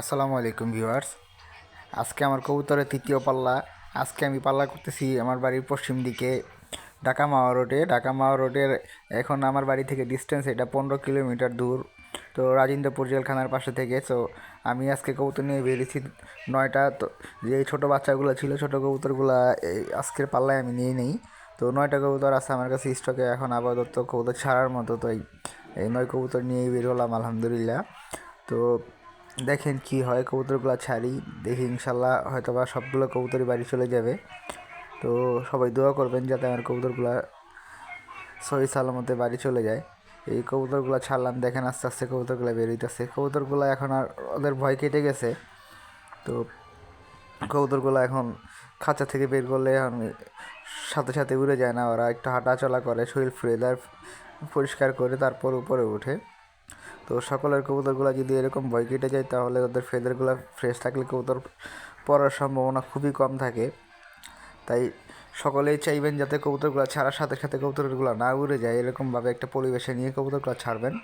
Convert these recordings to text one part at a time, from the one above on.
আসসালামু আলাইকুম ভিউয়ার্স। আজকে আমার কবুতরের তৃতীয় পাল্লা। আজকে আমি পাল্লা করতেছি আমার বাড়ির পশ্চিম দিকে, ঢাকা মাওয়া রোডে। ঢাকা মাওয়া রোডের এখন আমার বাড়ি থেকে ডিস্টেন্স এটা পনেরো কিলোমিটার দূর। তো রাজেন্দ্রপুর জেলখানার পাশে থেকে। তো আমি আজকে কবুতর নিয়ে বেরিয়েছি নয়টা। তো যে ছোটো বাচ্চাগুলো ছিল, ছোটো কবুতরগুলো এই আজকের পাল্লায় আমি নিয়ে নিই। তো নয়টা কবুতর আছে আমার কাছে স্টকে এখন আপাতত কবুতর ছাড়ার মতো। তো এই এই নয় কবুতর নিয়েই বের হলাম, আলহামদুলিল্লাহ। তো দেখেন কি হয়, কবুতরগুলো ছাড়ি, দেখি ইনশাল্লাহ হয়তো বা সবগুলো কবুতরই বাড়ি চলে যাবে। তো সবাই দোয়া করবেন যাতে আমার কবুতরগুলো সহি সালামতে বাড়ি চলে যায়। এই কবুতরগুলো ছাড়লাম, দেখেন আস্তে আস্তে কবুতরগুলো বেরোইতেছে কবুতরগুলো এখন আর ওদের ভয় কেটে গেছে। তো কবুতরগুলো এখন খাঁচা থেকে বের করলে এখন সাথে সাথে উড়ে যায় না ওরা, একটু হাঁটাচলা করে, শরীর ফ্রেদার পরিষ্কার করে তারপর উপরে ওঠে। তো সকলের কবুতরগুলো যদি এরকম ভয় কেটে যায়, তাহলে ওদের ফেদারগুলো ফ্রেশ থাকলে কবুতর পড়ার সম্ভাবনা খুবই কম থাকে। তাই সকলেই চাইবেন যাতে কবুতরগুলো ছাড়ার সাথে সাথে কবুতরগুলো না উড়ে যায়, এরকমভাবে একটা পরিবেশে নিয়ে কবুতরগুলো ছাড়বেন।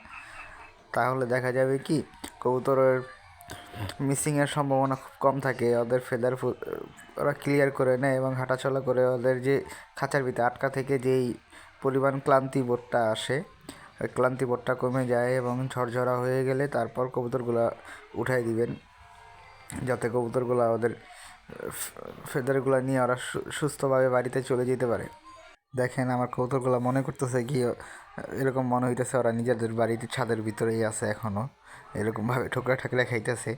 তাহলে দেখা যাবে কি, কবুতরের মিসিংয়ের সম্ভাবনা খুব কম থাকে, ওদের ফেদার ওরা ক্লিয়ার করে নেয় এবং হাঁটাচলা করে ওদের যে খাঁচার ভিতরে আটকা থেকে যেই পরিমাণ ক্লান্তি বোধটা আসে ক্লান্তি বোধটা কমে যায় এবং ঝরঝরা হয়ে গেলে তারপর কবুতরগুলো উঠাই দিবেন। যাতে কবুতরগুলো ওদের ফেদারগুলো নিয়ে ওরা সুস্থভাবে বাড়িতে চলে যেতে পারে। দেখেন আমার কৌতুকগুলো মনে করতেছে কি এরকম মনে হইতেছে ওরা নিজেদের বাড়িতে ছাদের ভিতরেই আছে এখনও এরকমভাবে ঠোকরা ঠাকরা খাইতেছে।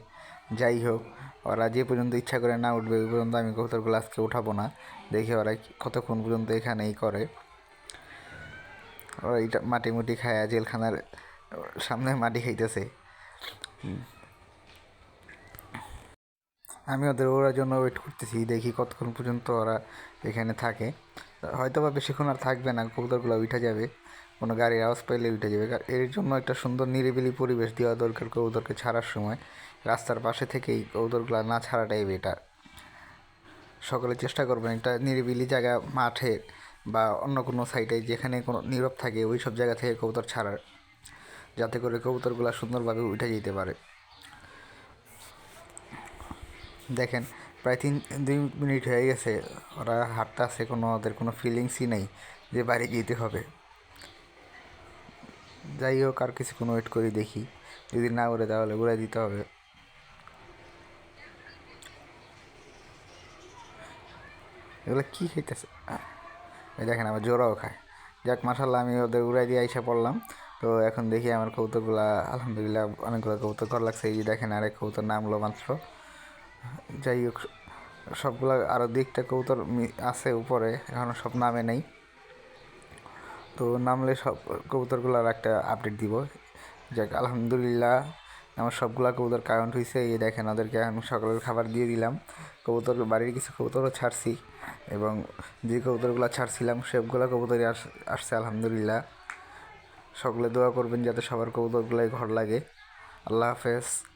যাই হোক, ওরা যে পর্যন্ত ইচ্ছা করে না উঠবে, ওই পর্যন্ত আমি কৌতুকগুলো আজকে উঠাবো না। দেখি ওরা কতক্ষণ পর্যন্ত এখানেই করে। ওরা এইটা মাটি মুটি খায় জেলখানার সামনে মাটি খাইতেছে। আমি ওদের ওরার জন্য ওয়েট করতেছি, দেখি কতক্ষণ পর্যন্ত ওরা এখানে থাকে। হয়তো বা বেশিক্ষণ আর থাকবে না, কবুতরগুলো উঠে যাবে। কোনো গাড়ির আওয়াজ পাইলে উঠে যাবে। এর জন্য একটা সুন্দর নিরিবিলি পরিবেশ দেওয়া দরকার কবুতরকে ছাড়ার সময়। রাস্তার পাশে থেকেই কবুতরগুলো না ছাড়াটাই বেটার সকলে চেষ্টা করবেন একটা নিরিবিলি জায়গা, মাঠে বা অন্য কোনো সাইডে যেখানে কোনো নীরব থাকে, ওই সব জায়গা থেকে কবুতর ছাড়ার, যাতে করে কবুতরগুলো সুন্দরভাবে উঠে যেতে পারে। দেখেন, প্রায় তিন, দুই মিনিট হয়ে গেছে, ওরা হাঁটতে আসে, কোনো ওদের কোনো ফিলিংসই নেই যে বাড়ি যেতে হবে। যাই হোক, আর কিছুক্ষণ ওয়েট করি দেখি, যদি না উড়ে তাহলে উড়ে দিতে হবে। এগুলো কী খাইতেছে এই দেখেন আবার জোরাও খায়। যাক মাসাল্লাহ আমি ওদের উড়াই দিয়ে আইসা পড়লাম। তো এখন দেখি আমার কবুতরগুলা, আলহামদুলিল্লাহ অনেকগুলো কবুতর ঘর লাগছে। এই যে দেখেন আরেক কবুতর নামলো মাত্র। যাই হোক, সবগুলো আরও দিকটা কবুতর আছে উপরে এখনও সব নামে নেই। তো নামলে সব কবুতরগুলোর একটা আপডেট দিব। যাক, আলহামদুলিল্লাহ আমার সবগুলা কবুতর কারেন্ট হয়েছে এই দেখেন ওদেরকে আমি সকালের খাবার দিয়ে দিলাম। কবুতর বাড়ির কিছু কবুতরও ছাড়ছি এবং যে কবুতরগুলো ছাড়ছিলাম সবগুলো কবুতরই আস- আসছে আলহামদুলিল্লাহ। সকলে দোয়া করবেন যাতে সবার কবুতরগুলাই ঘর লাগে। আল্লাহ হাফেজ।